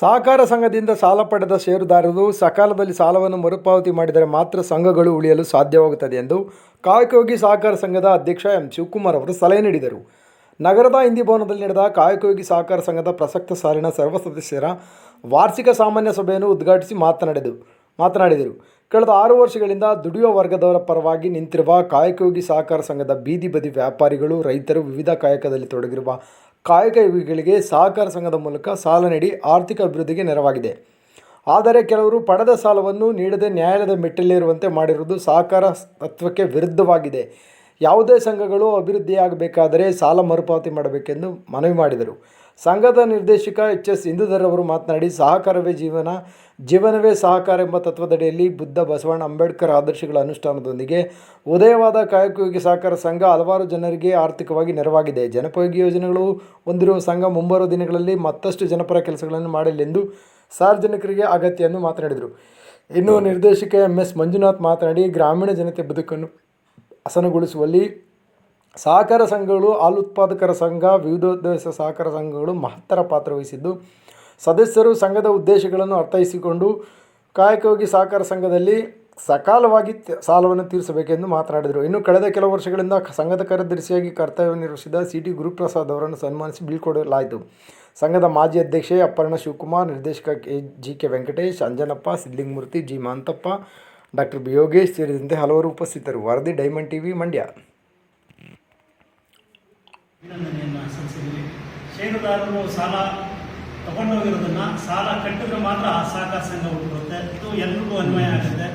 ಸಹಕಾರ ಸಂಘದಿಂದ ಸಾಲ ಪಡೆದ ಷೇರುದಾರರು ಸಕಾಲದಲ್ಲಿ ಸಾಲವನ್ನು ಮರುಪಾವತಿ ಮಾಡಿದರೆ ಮಾತ್ರ ಸಂಘಗಳು ಉಳಿಯಲು ಸಾಧ್ಯವಾಗುತ್ತದೆ ಎಂದು ಕಾಯಕಯೋಗಿ ಸಹಕಾರ ಸಂಘದ ಅಧ್ಯಕ್ಷ ಎಂ ಶಿವಕುಮಾರ್ ಅವರು ಸಲಹೆ ನೀಡಿದರು. ನಗರದ ಹಿಂದಿ ಭವನದಲ್ಲಿ ನಡೆದ ಕಾಯಕಯೋಗಿ ಸಹಕಾರ ಸಂಘದ ಪ್ರಸಕ್ತ ಸಾಲಿನ ಸರ್ವ ಸದಸ್ಯರ ವಾರ್ಷಿಕ ಸಾಮಾನ್ಯ ಸಭೆಯನ್ನು ಉದ್ಘಾಟಿಸಿ ಮಾತನಾಡಿದರು ಮಾತನಾಡಿದರು. ಕಳೆದ ಆರು ವರ್ಷಗಳಿಂದ ದುಡಿಯುವ ವರ್ಗದವರ ಪರವಾಗಿ ನಿಂತಿರುವ ಕಾಯಕಯೋಗಿ ಸಹಕಾರ ಸಂಘದ ಬೀದಿ ಬದಿ ವ್ಯಾಪಾರಿಗಳು, ರೈತರು ವಿವಿಧ ಕಾಯಕದಲ್ಲಿ ತೊಡಗಿರುವ ಕಾಯಕಯೋಗಿಗಳಿಗೆ ಸಹಕಾರ ಸಂಘದ ಮೂಲಕ ಸಾಲ ನೀಡಿ ಆರ್ಥಿಕ ಅಭಿವೃದ್ಧಿಗೆ ನೆರವಾಗಿದೆ. ಆದರೆ ಕೆಲವರು ಪಡೆದ ಸಾಲವನ್ನು ನೀಡದೆ ನ್ಯಾಯಾಲಯದ ಮೆಟ್ಟಿಲೇರುವಂತೆ ಮಾಡಿರುವುದು ಸಹಕಾರ ತತ್ವಕ್ಕೆ ವಿರುದ್ಧವಾಗಿದೆ. ಯಾವುದೇ ಸಂಘಗಳು ಅಭಿವೃದ್ಧಿಯಾಗಬೇಕಾದರೆ ಸಾಲ ಮರುಪಾವತಿ ಮಾಡಬೇಕೆಂದು ಮನವಿ ಮಾಡಿದರು. ಸಂಘದ ನಿರ್ದೇಶಕ ಎಚ್ ಎಸ್ ಇಂದುಧರ್ ಅವರು ಮಾತನಾಡಿ, ಸಹಕಾರವೇ ಜೀವನ, ಜೀವನವೇ ಸಹಕಾರ ಎಂಬ ತತ್ವದಡಿಯಲ್ಲಿ ಬುದ್ಧ ಬಸವಣ್ಣ ಅಂಬೇಡ್ಕರ್ ಆದರ್ಶಗಳ ಅನುಷ್ಠಾನದೊಂದಿಗೆ ಉದಯವಾದ ಕಾಯಕಯೋಗಿ ಸಹಕಾರ ಸಂಘ ಹಲವಾರು ಜನರಿಗೆ ಆರ್ಥಿಕವಾಗಿ ನೆರವಾಗಿದೆ. ಜನಪಯೋಗಿ ಯೋಜನೆಗಳು ಹೊಂದಿರುವ ಸಂಘ ಮುಂಬರುವ ದಿನಗಳಲ್ಲಿ ಮತ್ತಷ್ಟು ಜನಪರ ಕೆಲಸಗಳನ್ನು ಮಾಡಲೆಂದು ಸಾರ್ವಜನಿಕರಿಗೆ ಅಗತ್ಯ ಎಂದು ಮಾತನಾಡಿದರು. ಇನ್ನು ನಿರ್ದೇಶಕ ಎಂ ಎಸ್ ಮಂಜುನಾಥ್ ಮಾತನಾಡಿ, ಗ್ರಾಮೀಣ ಜನತೆ ಬದುಕನ್ನು ಹಸನಗೊಳಿಸುವಲ್ಲಿ ಸಹಕಾರ ಸಂಘಗಳು, ಹಾಲು ಉತ್ಪಾದಕರ ಸಂಘ, ವಿವಿಧೋದ್ದೇಶ ಸಹಕಾರ ಸಂಘಗಳು ಮಹತ್ತರ ಪಾತ್ರ ವಹಿಸಿದ್ದು, ಸದಸ್ಯರು ಸಂಘದ ಉದ್ದೇಶಗಳನ್ನು ಅರ್ಥೈಸಿಕೊಂಡು ಕಾಯಕವಾಗಿ ಸಹಕಾರ ಸಂಘದಲ್ಲಿ ಸಕಾಲವಾಗಿ ಸಾಲವನ್ನು ತೀರಿಸಬೇಕೆಂದು ಮಾತನಾಡಿದರು. ಇನ್ನು ಕಳೆದ ಕೆಲವು ವರ್ಷಗಳಿಂದ ಸಂಘದ ಕಾರ್ಯದರ್ಶಿಯಾಗಿ ಕರ್ತವ್ಯ ನಿರ್ವಹಿಸಿದ ಸಿ ಟಿ ಗುರುಪ್ರಸಾದ್ ಅವರನ್ನು ಸನ್ಮಾನಿಸಿ ಬೀಳ್ಕೊಡಲಾಯಿತು. ಸಂಘದ ಮಾಜಿ ಅಧ್ಯಕ್ಷೆ ಅಪರ್ಣ ಶಿವಕುಮಾರ್, ನಿರ್ದೇಶಕ K, G K Venkatesh, Anjanappa, Sidlingamurthy, G Manthappa doctor B Yogesh ಸೇರಿದಂತೆ ಹಲವರು ಉಪಸ್ಥಿತರು. ವರದಿ ಡೈಮಂಡ್ ಟಿವಿ ಮಂಡ್ಯ. ಷೇರುದಾರರು ಸಾಲ ತಗೊಂಡೋಗಿರೋದನ್ನ ಸಾಲ ಕಟ್ಟಿದ್ರೆ ಮಾತ್ರ ಸಹಕಾರ ಸಂಘ ಹುಟ್ಟುತ್ತೆ ಇದು ಎಲ್ರಿಗೂ ಅನ್ವಯ ಆಗುತ್ತೆ.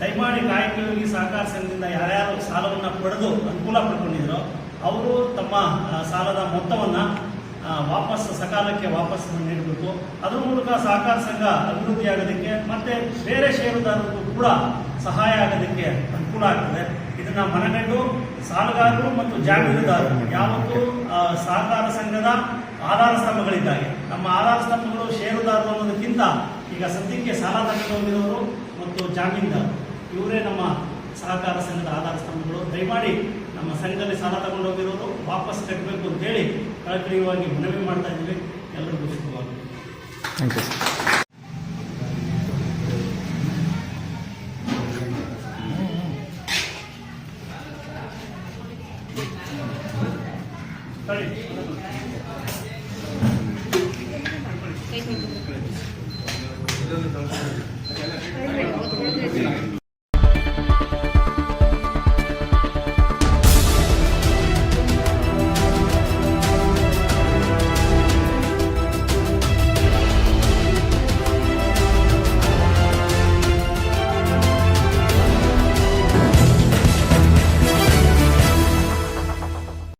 ದಯಮಾಡಿ ಕಾಯಕಯೋಗಿ ಸಹಕಾರ ಸಂಘದಿಂದ ಯಾರ್ಯಾರು ಸಾಲವನ್ನು ಪಡೆದು ಅನುಕೂಲ ಪಡ್ಕೊಂಡಿದ್ರು ಅವರು ತಮ್ಮ ಆ, ಸಾಲದ ಮೊತ್ತವನ್ನು ವಾಪಸ್ ಸಕಾಲಕ್ಕೆ ವಾಪಸ್ ನೀಡಬೇಕು. ಅದ್ರ ಮೂಲಕ ಸಹಕಾರ ಸಂಘ ಅಭಿವೃದ್ಧಿ ಆಗೋದಕ್ಕೆ ಮತ್ತೆ ಬೇರೆ ಷೇರುದಾರರಿಗೂ ಕೂಡ ಸಹಾಯ ಆಗೋದಕ್ಕೆ ಅನುಕೂಲ ಆಗ್ತದೆ. ಇದನ್ನ ಮನಗಂಡು ಸಾಲಗಾರರು ಮತ್ತು ಜಾಮೀನುದಾರರು ಯಾವತ್ತೂ ಸಹಕಾರ ಸಂಘದ ಆಧಾರ ಸ್ತಂಭಗಳಿದ್ದಾಗೆ. ನಮ್ಮ ಆಧಾರ ಸ್ತಂಭಗಳು ಷೇರುದಾರರು ಅನ್ನೋದಕ್ಕಿಂತ ಈಗ ಸದ್ಯಕ್ಕೆ ಸಾಲ ತಗೊಂಡೋಗಿರೋರು ಮತ್ತು ಜಾಮೀನುದಾರರು. ಇವರೇ ನಮ್ಮ ಸಹಕಾರ ಸಂಘದ ಆಧಾರ ಸ್ತಂಭಗಳು. ದಯಮಾಡಿ ನಮ್ಮ ಸಂಘದಲ್ಲಿ ಸಾಲ ತಗೊಂಡೋಗಿರೋರು ವಾಪಸ್ ಕಟ್ಟಬೇಕು ಅಂತೇಳಿ ಕಳಕಳಿಯವಾಗಿ ಮನವಿ ಮಾಡ್ತಾ ಇದ್ದೀವಿ. ಎಲ್ಲರಿಗೂ ಶುಭವಾಗಲಿ.